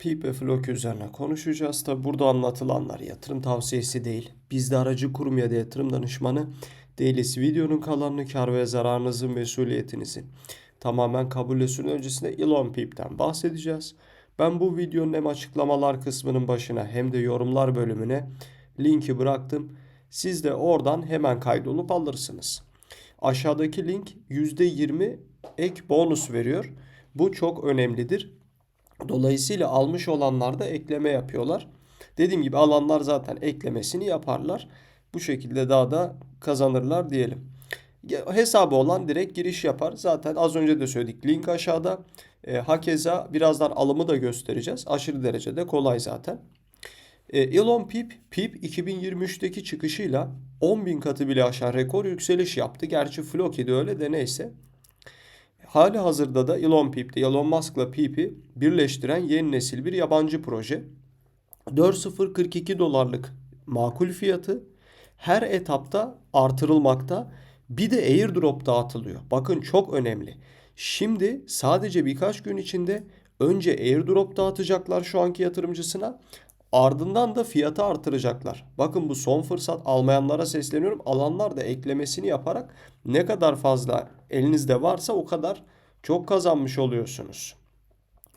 PIP ve Floki üzerine konuşacağız. Tabi burada anlatılanlar yatırım tavsiyesi değil. Bizde aracı kurum ya da yatırım danışmanı değiliz. Videonun kalanını kar ve zararınızın mesuliyetinizin tamamen kabul etsin öncesinde Elon Pip'ten bahsedeceğiz. Ben bu videonun hem açıklamalar kısmının başına hem de yorumlar bölümüne linki bıraktım. Siz de oradan hemen kaydolup alırsınız. Aşağıdaki link %20 ek bonus veriyor. Bu çok önemlidir. Dolayısıyla almış olanlar da ekleme yapıyorlar. Dediğim gibi alanlar zaten eklemesini yaparlar. Bu şekilde daha da kazanırlar diyelim. Hesabı olan direkt giriş yapar. Zaten az önce de söyledik. Link aşağıda. E, hakeza birazdan alımı da göstereceğiz. Aşırı derecede kolay zaten. E, Elon Pip, Pip 2023'teki çıkışıyla 10.000 katı bile aşan rekor yükseliş yaptı. Gerçi Floki'de öyle de neyse. Hali hazırda da Elon Pip'te Elon Musk'la Pip'i birleştiren yeni nesil bir yabancı proje. 4042 dolarlık makul fiyatı her etapta artırılmakta. Bir de airdrop dağıtılıyor. Bakın çok önemli. Şimdi sadece birkaç gün içinde önce airdrop dağıtacaklar şu anki yatırımcısına. Ardından da fiyatı artıracaklar. Bakın bu son fırsat almayanlara sesleniyorum. Alanlar da eklemesini yaparak ne kadar fazla elinizde varsa o kadar çok kazanmış oluyorsunuz.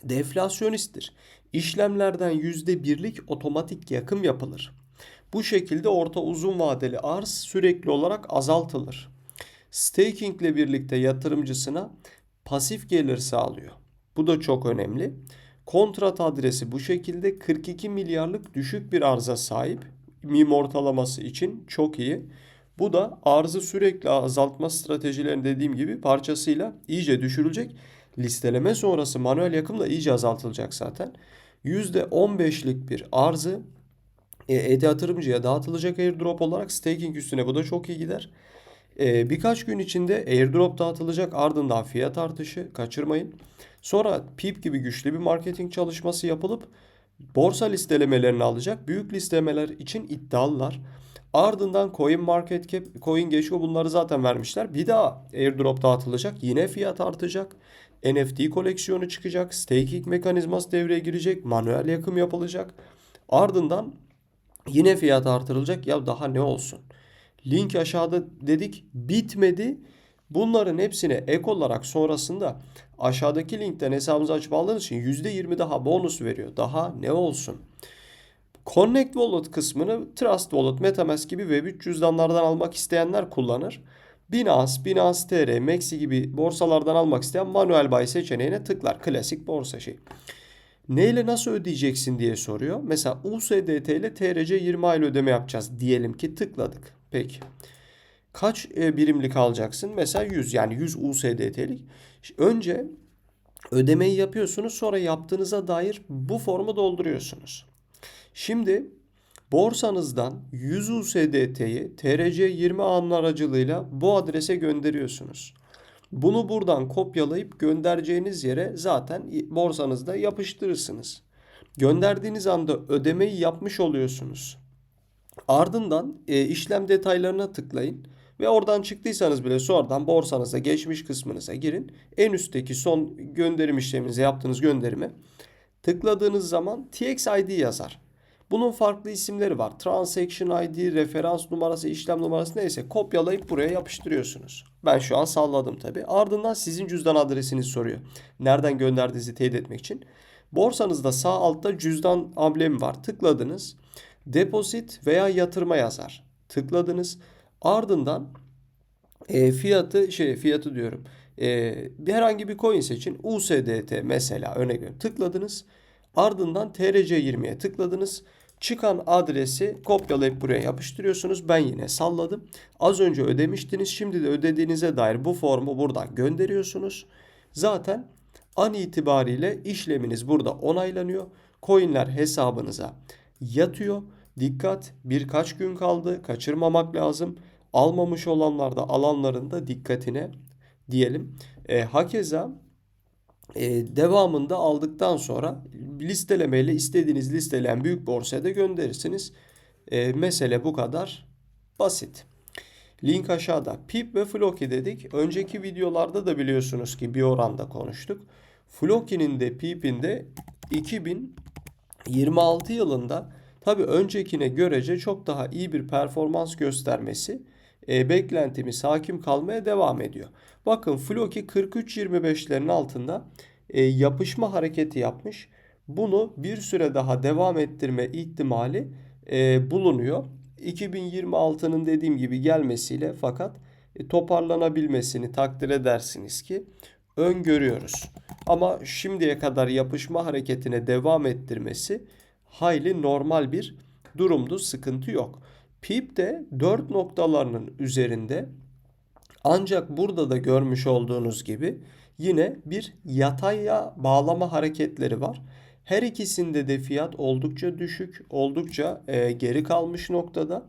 Deflasyonisttir. İşlemlerden yüzde birlik otomatik yakım yapılır. Bu şekilde orta uzun vadeli arz sürekli olarak azaltılır. Staking ile birlikte yatırımcısına pasif gelir sağlıyor. Bu da çok önemli. Kontrat adresi bu şekilde 42 milyarlık düşük bir arıza sahip. MIM ortalaması için çok iyi. Bu da arzı sürekli azaltma stratejilerini dediğim gibi parçasıyla iyice düşürülecek. Listeleme sonrası manuel yakım da iyice azaltılacak zaten. %15'lik bir arzı e, yatırımcıya dağıtılacak airdrop olarak staking üstüne bu da çok iyi gider. E, birkaç gün içinde airdrop dağıtılacak ardından fiyat artışı kaçırmayın. Sonra PIP gibi güçlü bir marketing çalışması yapılıp borsa listelemelerini alacak. Büyük listemeler için iddialılar. Ardından Coin Market Cap, Coin Gecko bunları zaten vermişler. Bir daha airdrop dağıtılacak. Yine fiyat artacak. NFT koleksiyonu çıkacak. Staking mekanizması devreye girecek. Manuel yakım yapılacak. Ardından yine fiyat artırılacak. Ya daha ne olsun? Link aşağıda dedik bitmedi. Bunların hepsine ek olarak sonrasında aşağıdaki linkten hesabınızı açıp aldığınız için %20 daha bonus veriyor. Daha ne olsun? Connect Wallet kısmını Trust Wallet, Metamask gibi Web3 cüzdanlardan almak isteyenler kullanır. Binance, Binance TR, Maxi gibi borsalardan almak isteyen manuel buy seçeneğine tıklar. Klasik borsa şey. Neyle nasıl ödeyeceksin diye soruyor. Mesela USDT ile TRC 20 aylık ödeme yapacağız diyelim ki tıkladık. Peki. Kaç e, birimlik alacaksın? Mesela 100 yani 100 USDT'lik. Önce ödemeyi yapıyorsunuz sonra yaptığınıza dair bu formu dolduruyorsunuz. Şimdi borsanızdan 100 USDT'yi TRC 20 ağının aracılığıyla bu adrese gönderiyorsunuz. Bunu buradan kopyalayıp göndereceğiniz yere zaten borsanızda yapıştırırsınız. Gönderdiğiniz anda ödemeyi yapmış oluyorsunuz. Ardından e, işlem detaylarına tıklayın ve oradan çıktıysanız bile sonradan borsanıza geçmiş kısmınıza girin. En üstteki son gönderim işleminize yaptığınız gönderime tıkladığınız zaman TXID yazar. Bunun farklı isimleri var. Transaction ID, referans numarası, işlem numarası neyse kopyalayıp buraya yapıştırıyorsunuz. Ben şu an salladım tabi. Ardından sizin cüzdan adresinizi soruyor. Nereden gönderdiğinizi teyit etmek için. Borsanızda sağ altta cüzdan amblemi var. Tıkladınız. Deposit veya yatırma yazar. Tıkladınız. Ardından e, fiyatı şey fiyatı diyorum. E, bir herhangi bir coin seçin. USDT mesela örnek veriyorum. Tıkladınız. Ardından TRC20'ye tıkladınız. Çıkan adresi kopyalayıp buraya yapıştırıyorsunuz. Ben yine salladım. Az önce ödemiştiniz. Şimdi de ödediğinize dair bu formu buradan gönderiyorsunuz. Zaten an itibariyle işleminiz burada onaylanıyor. Coinler hesabınıza yatıyor. Dikkat birkaç gün kaldı. Kaçırmamak lazım. Almamış olanlar da alanların da dikkatine diyelim. E, hakeza e, devamında aldıktan sonra listelemeyle istediğiniz listeleyen büyük borsaya da gönderirsiniz. E, mesele bu kadar basit. Link aşağıda. Pip ve Floki dedik. Önceki videolarda da biliyorsunuz ki bir oranda konuştuk. Floki'nin de Pip'in de 26 yılında tabii öncekine görece çok daha iyi bir performans göstermesi e, beklentimiz hakim kalmaya devam ediyor. Bakın Floki 43.25'lerin altında e, yapışma hareketi yapmış. Bunu bir süre daha devam ettirme ihtimali e, bulunuyor. 2026'nın dediğim gibi gelmesiyle fakat e, toparlanabilmesini takdir edersiniz ki öngörüyoruz. Ama şimdiye kadar yapışma hareketine devam ettirmesi hayli normal bir durumdu. Sıkıntı yok. PIP de 4 noktalarının üzerinde ancak burada da görmüş olduğunuz gibi yine bir yataya bağlama hareketleri var. Her ikisinde de fiyat oldukça düşük, oldukça e, geri kalmış noktada.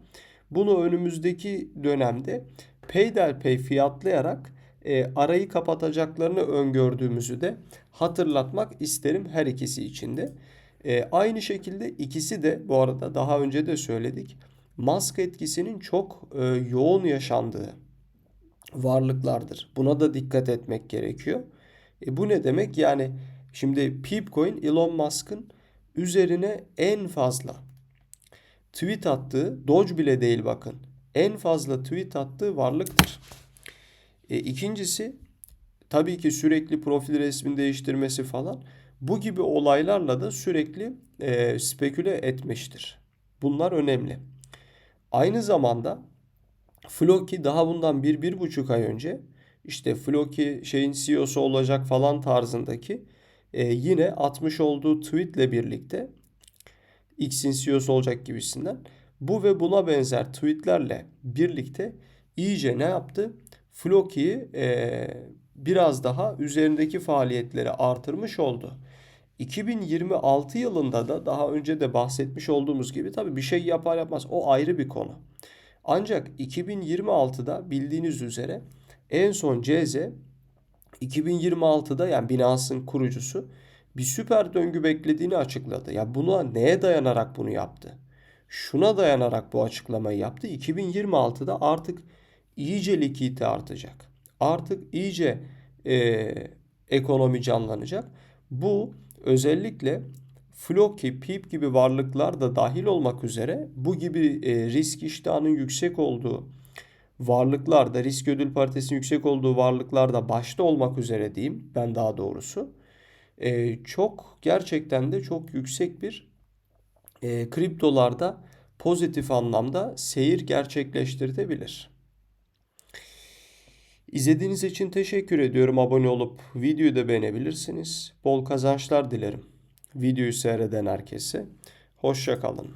Bunu önümüzdeki dönemde peyderpey fiyatlayarak e, arayı kapatacaklarını öngördüğümüzü de hatırlatmak isterim her ikisi için de. E, aynı şekilde ikisi de bu arada daha önce de söyledik. Mask etkisinin çok e, yoğun yaşandığı varlıklardır. Buna da dikkat etmek gerekiyor. E, bu ne demek? Yani şimdi Peepcoin Elon Musk'ın üzerine en fazla tweet attığı, Doge bile değil bakın. En fazla tweet attığı varlıktır. E, ikincisi tabii ki sürekli profil resmini değiştirmesi falan bu gibi olaylarla da sürekli e, speküle etmiştir. Bunlar önemli. Aynı zamanda Floki daha bundan bir, bir buçuk ay önce işte Floki şeyin CEO'su olacak falan tarzındaki e, yine atmış olduğu tweetle birlikte X'in CEO'su olacak gibisinden bu ve buna benzer tweetlerle birlikte iyice ne yaptı? Floki'yi e, biraz daha üzerindeki faaliyetleri artırmış oldu. 2026 yılında da daha önce de bahsetmiş olduğumuz gibi tabii bir şey yapar yapmaz o ayrı bir konu. Ancak 2026'da bildiğiniz üzere en son CZ 2026'da yani Binance'ın kurucusu bir süper döngü beklediğini açıkladı. Ya buna neye dayanarak bunu yaptı? Şuna dayanarak bu açıklamayı yaptı. 2026'da artık iyice likidite artacak. Artık iyice e, ekonomi canlanacak. Bu özellikle Floki, PIP gibi varlıklar da dahil olmak üzere bu gibi e, risk iştahının yüksek olduğu varlıklarda, risk ödül paritesinin yüksek olduğu varlıklarda başta olmak üzere diyeyim ben daha doğrusu e, çok gerçekten de çok yüksek bir e, kriptolarda pozitif anlamda seyir gerçekleştirtebilir. İzlediğiniz için teşekkür ediyorum. Abone olup videoyu da beğenebilirsiniz. Bol kazançlar dilerim. Videoyu seyreden herkese. Hoşça kalın.